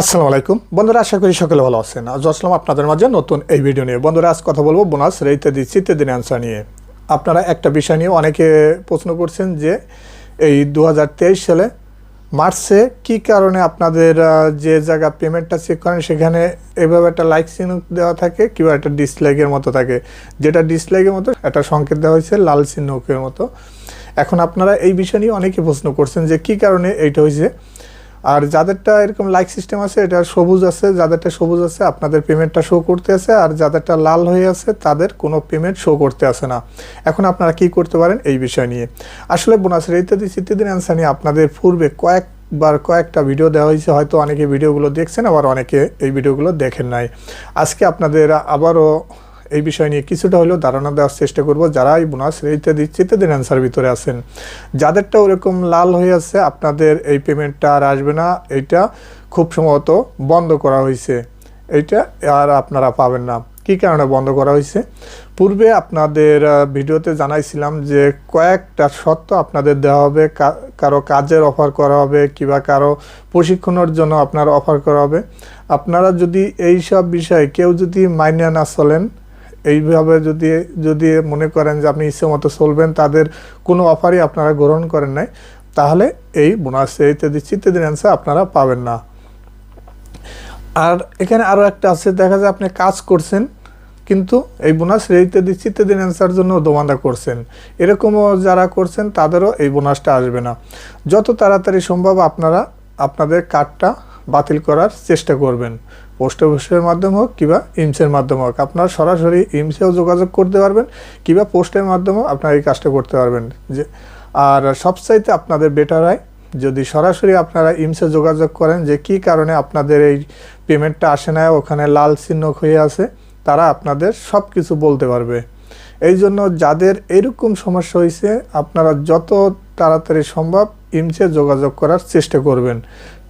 আসসালামু আলাইকুম। বন্ধুরা, আশা করি সকলে ভালো আছেন। আজ আসলাম আপনাদের মাঝে নতুন এই ভিডিও নিয়ে। বন্ধুরা, আজ কথা বলব বোনাস ইত্যাদি দিনে অ্যান্সার নিয়ে। আপনারা একটা বিষয় নিয়ে অনেকে প্রশ্ন করছেন যে, এই দু হাজার তেইশ সালে মার্চে কি কারণে আপনাদের যে জায়গা পেমেন্টটা চেক করেন, সেখানে এভাবে একটা লাইক চিহ্ন দেওয়া থাকে, কিংবা একটা ডিসলাইকের মতো থাকে। যেটা ডিসলাইকের মতো, একটা সংকেত দেওয়া হয়েছে লাল চিহ্নকের মতো। এখন আপনারা এই বিষয় নিয়ে অনেকে প্রশ্ন করছেন যে, কি কারণে এইটা হয়েছে? আর যাদেরটা এরকম লাইক সিস্টেম আছে, এটা সবুজ আছে, যাদেরটা সবুজ আছে, আপনাদের পেমেন্টটা শো করতে আছে, আর যাদেরটা লাল হয়ে আছে, তাদের কোনো পেমেন্ট শো করতে আসে না। এখন আপনারা কি করতে পারেন এই বিষয় নিয়ে? আসলে বোনাসের ইত্যাদি ইত্যাদির অ্যান্সার নিয়ে আপনাদের পূর্বে কয়েকবার কয়েকটা ভিডিও দেওয়া হয়েছে, হয়তো অনেকে ভিডিওগুলো দেখছেন, আবার অনেকে এই ভিডিওগুলো দেখেন নাই। আজকে আপনাদের আবারও এই বিষয় নিয়ে কিছুটা হলেও ধারণা দেওয়ার চেষ্টা করব। যারা এই বোনাস ইত্যাদি ইত্যাদির অ্যান্সার ভিতরে আছেন। যাদেরটা ওরকম লাল হয়ে আছে, আপনাদের এই পেমেন্টটা আর আসবে না। এটা খুব সম্ভবত বন্ধ করা হয়েছে। এইটা আর আপনারা পাবেন না। কি কারণে বন্ধ করা হয়েছে? পূর্বে আপনাদের ভিডিওতে জানাইছিলাম যে কয়েকটা সত্য আপনাদের দেওয়া হবে। কারও কাজের অফার করা হবে কিংবা কারও প্রশিক্ষণের জন্য আপনার অফার করা হবে। আপনারা যদি এই সব বিষয়ে কেউ যদি মাইনে না চলেন এইভাবে যদি যদি মনে করেন যে আপনি ইচ্ছে মতো চলবেন, তাদের কোনো অফারই আপনারা গ্রহণ করেন নাই, তাহলে এই বোনাস ইত্যাদি ইত্যাদির অ্যান্সার আপনারা পাবেন না। আর এখানে আরও একটা আছে, দেখা যায় আপনি কাজ করছেন, কিন্তু এই বোনাস ইত্যাদি ইত্যাদির অ্যান্সার জন্য দোমান্দা করছেন। এরকমও যারা করছেন, তাদেরও এই বোনাসটা আসবে না। যত তাড়াতাড়ি সম্ভব আপনারা আপনাদের কার্ডটা বাতিল করার চেষ্টা করবেন। পোস্ট অফিসের মাধ্যমে হোক কিংবা ইমসের মাধ্যমে হোক, আপনারা সরাসরি ইমসেও যোগাযোগ করতে পারবেন কিংবা পোস্টের মাধ্যমেও আপনারা এই কাজটা করতে পারবেন। যে, আর সবচাইতে আপনাদের বেটার হয় যদি সরাসরি আপনারা ইমসে যোগাযোগ করেন যে, কি কারণে আপনাদের এই পেমেন্টটা আসে না, ওখানে লাল চিহ্ন হয়ে আছে, তারা আপনাদের সব কিছু বলতে পারবে। এই জন্য যাদের এরকম সমস্যা হয়েছে আপনারা যত তাড়াতাড়ি সম্ভব ইমসে যোগাযোগ করার চেষ্টা করবেন।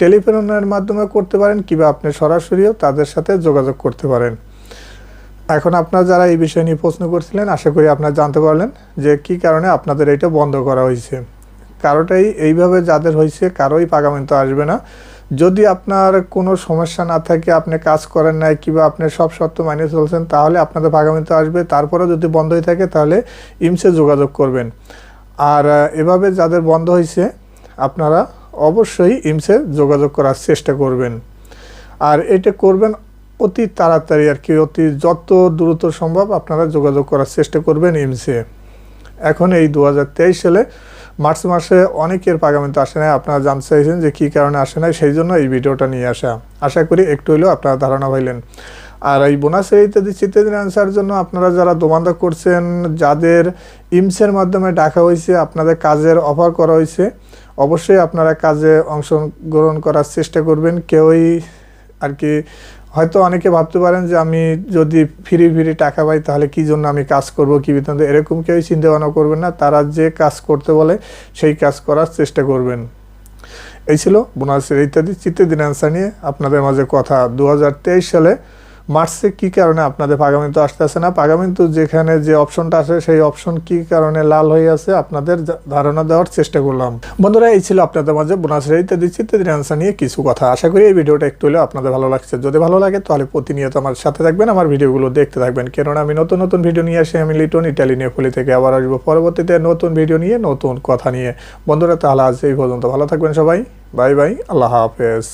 টেলিফোনের মাধ্যমে করতে পারেন কিংবা আপনি সরাসরিও তাদের সাথে যোগাযোগ করতে পারেন। এখন আপনারা যারা এই বিষয় নিয়ে প্রশ্ন করছিলেন, আশা করি আপনারা জানতে পারলেন যে কি কারণে আপনাদের এটা বন্ধ করা হয়েছে। কারোটাই এইভাবে যাদের হয়েছে, কারোই পাগামিন্ত আসবে না। যদি আপনার কোনো সমস্যা না থাকে, আপনি কাজ করেন নাই কিংবা আপনি সব শর্ত মানিয়ে চলছেন, তাহলে আপনাদের পাগামিন্ত আসবে। তারপরে যদি বন্ধ হয়ে থাকে, তাহলে ইমসে যোগাযোগ করবেন। আর এভাবে যাদের বন্ধ হয়েছে আপনারা অবশ্যই ইমসে যোগাযোগ করার চেষ্টা করবেন। আর এটা করবেন অতি তাড়াতাড়ি আর কি, অতি যত দ্রুত সম্ভব আপনারা যোগাযোগ করার চেষ্টা করবেন ইমসে এখন এই দু হাজার তেইশ সালে মার্চ মাসে অনেকের পাগামিতে আসে নাই, আপনারা জানতে চাইছেন যে কী কারণে আসে নাই, সেই জন্য এই ভিডিওটা নিয়ে আসা। আশা করি একটু হলেও আপনারা ধারণা পাইলেন। আর এই বোনাসের ইত্যাদি ইত্যাদির অ্যান্সার জন্য আপনারা যারা দোমান্দা করছেন, যাদের ইমসের মাধ্যমে ডাকা হয়েছে, আপনাদের কাজের অফার করা হয়েছে অবশ্যই আপনারা কাজে অংশগ্রহণ করার চেষ্টা করবেন। কেউই আর কি, হয়তো অনেকে ভাবতে পারেন যে আমি যদি ফ্রি ফ্রি টাকা পাই তাহলে কি জন্য আমি কাজ করব, কি বৃত্তান্ত এরকম কেউই চিন্তা ভাবনা করবেন না। তারা যে কাজ করতে বলে সেই কাজ করার চেষ্টা করবেন। এই ছিল বোনাসের ইত্যাদি চিত্তের অ্যান্সার নিয়ে আপনাদের মাঝে কথা। দু হাজার তেইশ সালে মার্চে কি কারণে আপনাদের পাগামিন্তু আসতেছে না? পাগামিন্তু যেখানে যে অপশনটা আসে, সেই অপশন কি কারণে লাল হয়ে আছে? আপনাদের ধারণা দেওয়ার চেষ্টা করলাম। বন্ধুরা, এই ছিল আপনাদের মাঝে বোনাসের ইত্যাদি চিত্তের অ্যান্সার নিয়ে কিছু কথা। আশা করি এই ভিডিওটা একটু হলেও আপনাদের ভালো লাগছে। যদি ভালো লাগে, তাহলে প্রতিনিয়ত আমার সাথে থাকবেন, আমার ভিডিওগুলো দেখতে থাকবেন। কেননা, আমি নতুন নতুন ভিডিও নিয়ে আসি, আমি লিটন ইটালি নিয়ে ফুলি থেকে আবার আসব পরবর্তীতে নতুন ভিডিও নিয়ে, নতুন কথা নিয়ে। বন্ধুরা, তাহলে আজ এই পর্যন্ত। ভালো থাকবেন সবাই। Bye bye. আল্লাহ হাফেজ।